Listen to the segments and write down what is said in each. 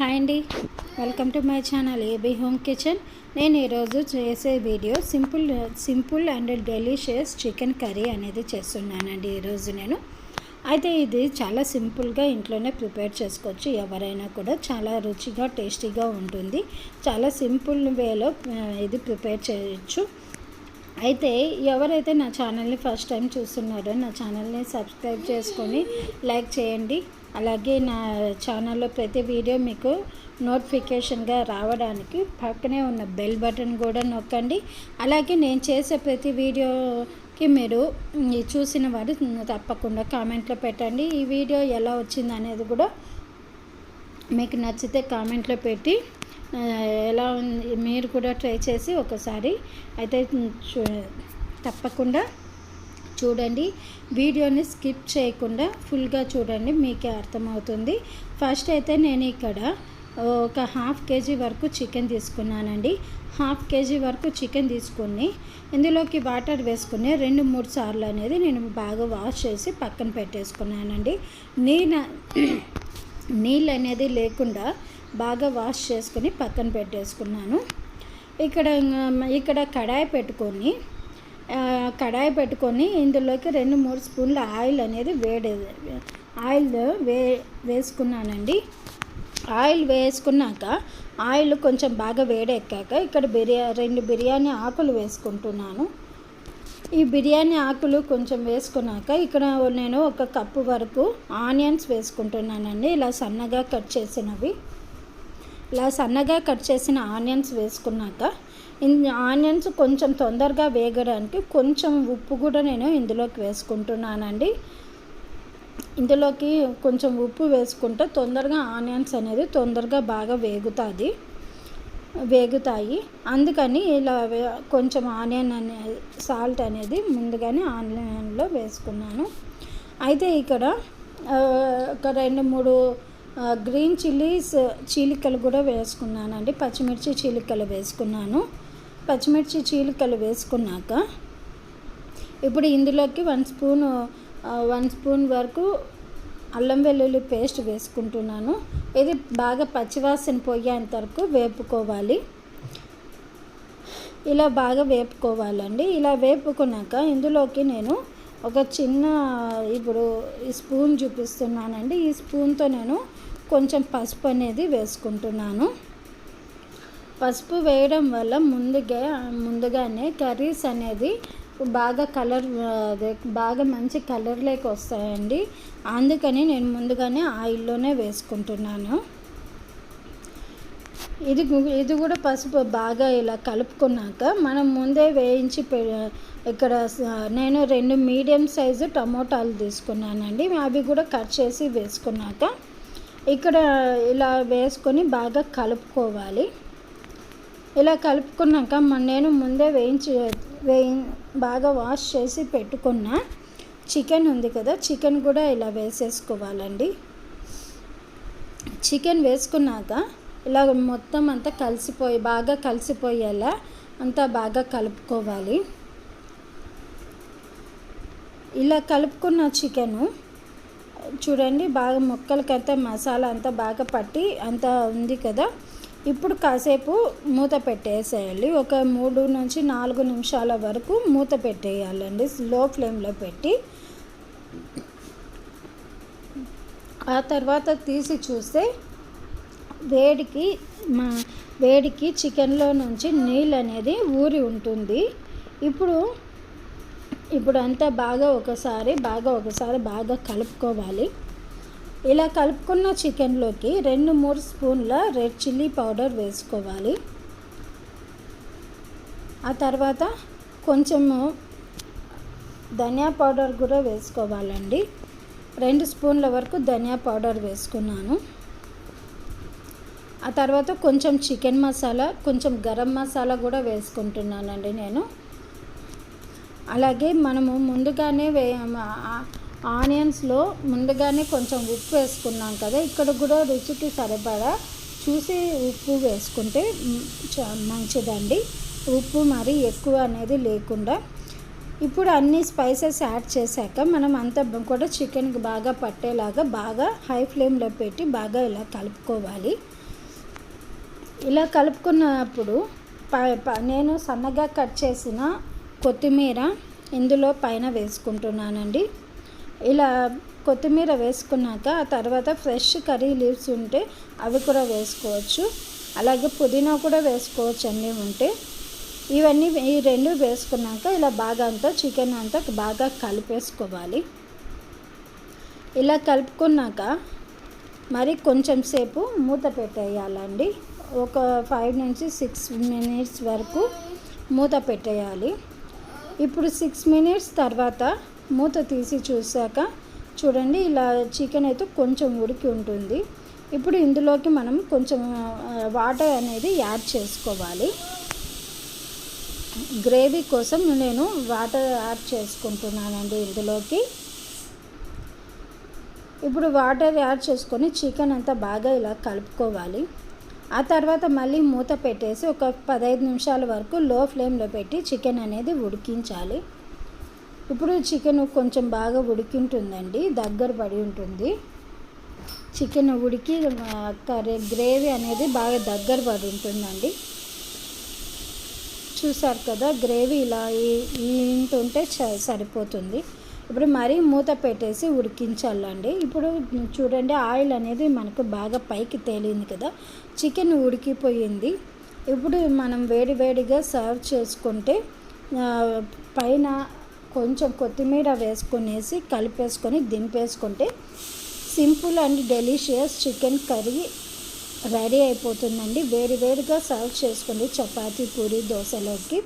Hi అండి. Welcome to my channel AB home kitchen నేను ఈరోజు చేసే video simple simple and delicious chicken curry అనేది చేస్తున్నానండి ఈరోజు నేను. అయితే ఇది చాలా సింపుల్గా ఇంట్లోనే ప్రిపేర్ చేసుకోవచ్చు. ఎవరైనా కూడా చాలా రుచిగా టేస్టీగా ఉంటుంది. చాలా సింపుల్ వేలో ఇది ప్రిపేర్ చేయొచ్చు. అయితే ఎవరైతే నా ఛానల్ని ఫస్ట్ టైం చూస్తున్నారో నా ఛానల్ని సబ్స్క్రైబ్ చేసుకొని లైక్ చేయండి. అలాగే నా ఛానల్లో ప్రతి వీడియో మీకు నోటిఫికేషన్గా రావడానికి పక్కనే ఉన్న బెల్ బటన్ కూడా నొక్కండి. అలాగే నేను చేసే ప్రతి వీడియోకి మీరు చూసిన వారు తప్పకుండా కామెంట్లో పెట్టండి. ఈ వీడియో ఎలా వచ్చింది అనేది కూడా మీకు నచ్చితే కామెంట్లో పెట్టి ఎలా ఉంది? మీరు కూడా ట్రై చేసి ఒకసారి అయితే చూ తప్పకుండా చూడండి. వీడియోని స్కిప్ చేయకుండా ఫుల్గా చూడండి మీకే అర్థమవుతుంది. ఫస్ట్ అయితే నేను ఇక్కడ ఒక హాఫ్ కేజీ వరకు చికెన్ తీసుకున్నానండి. హాఫ్ కేజీ వరకు చికెన్ తీసుకుని ఇందులోకి వాటర్ వేసుకుని రెండు మూడు సార్లు అనేది నేను బాగా వాష్ చేసి పక్కన పెట్టేసుకున్నానండి. నీళ్ళ నీళ్ళు అనేది లేకుండా బాగా వాష్ చేసుకుని పక్కన పెట్టేసుకున్నాను. ఇక్కడ ఇక్కడ కడాయి పెట్టుకొని కడాయి పెట్టుకొని ఇందులోకి రెండు మూడు స్పూన్ల ఆయిల్ అనేది వేడి ఆయిల్ వే వేసుకున్నానండి. ఆయిల్ వేసుకున్నాక ఆయిల్ కొంచెం బాగా వేడెక్కాక ఇక్కడ బిర్యా రెండు బిర్యానీ ఆకులు వేసుకుంటున్నాను. ఈ బిర్యానీ ఆకులు కొంచెం వేసుకున్నాక ఇక్కడ నేను ఒక కప్పు వరకు ఆనియన్స్ వేసుకుంటున్నానండి. ఇలా సన్నగా కట్ చేసినవి. ఇలా సన్నగా కట్ చేసిన ఆనియన్స్ వేసుకున్నాక ఆనియన్స్ కొంచెం తొందరగా వేగడానికి కొంచెం ఉప్పు కూడా నేను ఇందులోకి వేసుకుంటున్నానండి. ఇందులోకి కొంచెం ఉప్పు వేసుకుంటే తొందరగా ఆనియన్స్ అనేది తొందరగా బాగా వేగుతుంది. వేగుతాయి. అందుకని ఇలా కొంచెం ఆనియన్ అనే సాల్ట్ అనేది ముందుగానే ఆనియన్లో వేసుకున్నాను. అయితే ఇక్కడ ఒక రెండు మూడు గ్రీన్ చిల్లీస్ చీలికలు కూడా వేసుకున్నానండి. పచ్చిమిర్చి చీలికలు వేసుకున్నాను. పచ్చిమిర్చి చీలికలు వేసుకున్నాక ఇప్పుడు ఇందులోకి వన్ స్పూన్ వన్ స్పూన్ వరకు అల్లం వెల్లుల్లి పేస్ట్ వేసుకుంటున్నాను. ఇది బాగా పచ్చివాసన పోయేంత వరకు వేపుకోవాలి. ఇలా బాగా వేపుకోవాలండి. ఇలా వేపుకున్నాక ఇందులోకి నేను ఒక చిన్న ఇప్పుడు ఈ స్పూన్ చూపిస్తున్నానండి. ఈ స్పూన్తో నేను కొంచెం పసుపు అనేది వేసుకుంటున్నాను. పసుపు వేయడం వల్ల ముందుగా ముందుగానే కర్రీస్ అనేది బాగా కలర్ అదే బాగా మంచి కలర్లోకి వస్తాయండి. అందుకని నేను ముందుగానే ఆయిల్లోనే వేసుకుంటున్నాను. ఇది ఇది కూడా పసుపు బాగా ఇలా కలుపుకున్నాక మనం ముందే వేయించి పె ఇక్కడ నేను రెండు మీడియం సైజు టమోటాలు తీసుకున్నానండి. అవి కూడా కట్ చేసి వేసుకున్నాక ఇక్కడ ఇలా వేసుకొని బాగా కలుపుకోవాలి. ఇలా కలుపుకున్నాక నేను ముందే వేయించి వేయి బాగా వాష్ చేసి పెట్టుకున్న. చికెన్ ఉంది కదా చికెన్ కూడా ఇలా వేసేసుకోవాలండి. చికెన్ వేసుకున్నాక ఇలా మొత్తం అంతా కలిసిపోయి బాగా కలిసిపోయేలా అంతా బాగా కలుపుకోవాలి. ఇలా కలుపుకున్న చికెను చూడండి బాగా ముక్కలకంతా మసాలా అంతా బాగా పట్టి అంతా ఉంది కదా. ఇప్పుడు కాసేపు మూత పెట్టేసేయాలి. ఒక మూడు నుంచి నాలుగు నిమిషాల వరకు మూత పెట్టేయాలండి స్లో ఫ్లేమ్లో పెట్టి. ఆ తర్వాత తీసి చూస్తే వేడికి మా వేడికి చికెన్లో నుంచి నీళ్ళు అనేది ఊరి ఉంటుంది. ఇప్పుడు ఇప్పుడు అంతా బాగా ఒకసారి బాగా ఒకసారి బాగా కలుపుకోవాలి. ఇలా కలుపుకున్న చికెన్లోకి రెండు మూడు స్పూన్ల రెడ్ చిల్లీ పౌడర్ వేసుకోవాలి. ఆ తర్వాత కొంచెము ధనియా పౌడర్ కూడా వేసుకోవాలండి. రెండు స్పూన్ల వరకు ధనియా పౌడర్ వేసుకున్నాను. ఆ తర్వాత కొంచెం చికెన్ మసాలా కొంచెం గరం మసాలా కూడా వేసుకుంటున్నానండి నేను. అలాగే మనము ముందుగానే వే ఆనియన్స్లో ముందుగానే కొంచెం ఉప్పు వేసుకున్నాం కదా ఇక్కడ కూడా రుచికి సరిపడా చూసి ఉప్పు వేసుకుంటే చ- మంచిదండి. ఉప్పు మరి ఎక్కువ అనేది లేకుండా. ఇప్పుడు అన్ని స్పైసెస్ యాడ్ చేశాక మనం అంతా కూడా చికెన్కి బాగా పట్టేలాగా బాగా హై ఫ్లేమ్లో పెట్టి బాగా ఇలా కలుపుకోవాలి. ఇలా కలుపుకున్నప్పుడు నేను సన్నగా కట్ చేసిన కొత్తిమీర ఇందులో పైన వేసుకుంటున్నానండి. ఇలా కొత్తిమీర వేసుకున్నాక ఆ తర్వాత ఫ్రెష్ కర్రీ లీవ్స్ ఉంటే అవి కూడా వేసుకోవచ్చు. అలాగే పుదీనా కూడా వేసుకోవచ్చు అన్నీ ఉంటే. ఇవన్నీ ఈ రెండు వేసుకున్నాక ఇలా బాగా అంతా చికెన్ అంతా బాగా కలిపేసుకోవాలి. ఇలా కలుపుకున్నాక మరి కొంచెం సేపు మూత పెట్టేయాలండి. ఒక ఫైవ్ నుంచి సిక్స్ మినిట్స్ వరకు మూత పెట్టేయాలి. ఇప్పుడు సిక్స్ మినిట్స్ తర్వాత మూత తీసి చూసాక చూడండి ఇలా చికెన్ అయితే కొంచెం ఉడికి ఉంటుంది. ఇప్పుడు ఇందులోకి మనం కొంచెం వాటర్ అనేది యాడ్ చేసుకోవాలి. గ్రేవీ కోసం నేను వాటర్ యాడ్ చేసుకుంటున్నానండి ఇందులోకి. ఇప్పుడు వాటర్ యాడ్ చేసుకొని చికెన్ అంతా బాగా ఇలా కలుపుకోవాలి. ఆ తర్వాత మళ్ళీ మూత పెట్టేసి ఒక పదహైదు నిమిషాల వరకు లో ఫ్లేమ్లో పెట్టి చికెన్ అనేది ఉడికించాలి. ఇప్పుడు చికెన్ కొంచెం బాగా ఉడికింటుందండి దగ్గర పడి ఉంటుంది. చికెన్ ఉడికి కర్రీ గ్రేవీ అనేది బాగా దగ్గర పడి ఉంటుందండి. చూసారు కదా గ్రేవీ ఇలా ఇంటుంటే సరిపోతుంది. ఇప్పుడు మరీ మూత పెట్టేసి ఉడికించాలండి. ఇప్పుడు చూడండి ఆయిల్ అనేది మనకు బాగా పైకి తేలింది కదా. చికెన్ ఉడికిపోయింది. ఇప్పుడు మనం వేడివేడిగా సర్వ్ చేసుకుంటే పైన కొంచెం కొత్తిమీర వేసుకునేసి కలిపేసుకొని దింపేసుకుంటే simple and delicious chicken curry ready అయిపోతుందండి. వేడి వేడిగా సర్వ్ చేసుకోండి చపాతీ పూరి దోశలోకి.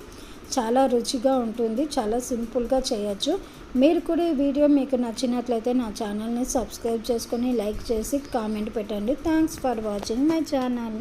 చాలా రుచిగా ఉంటుంది చాలా సింపుల్గా చేయొచ్చు. మీరు కూడా ఈ వీడియో మీకు నచ్చినట్లయితే నా ఛానల్ని సబ్స్క్రైబ్ చేసుకొని లైక్ చేసి కామెంట్ పెట్టండి. Thanks for watching my channel.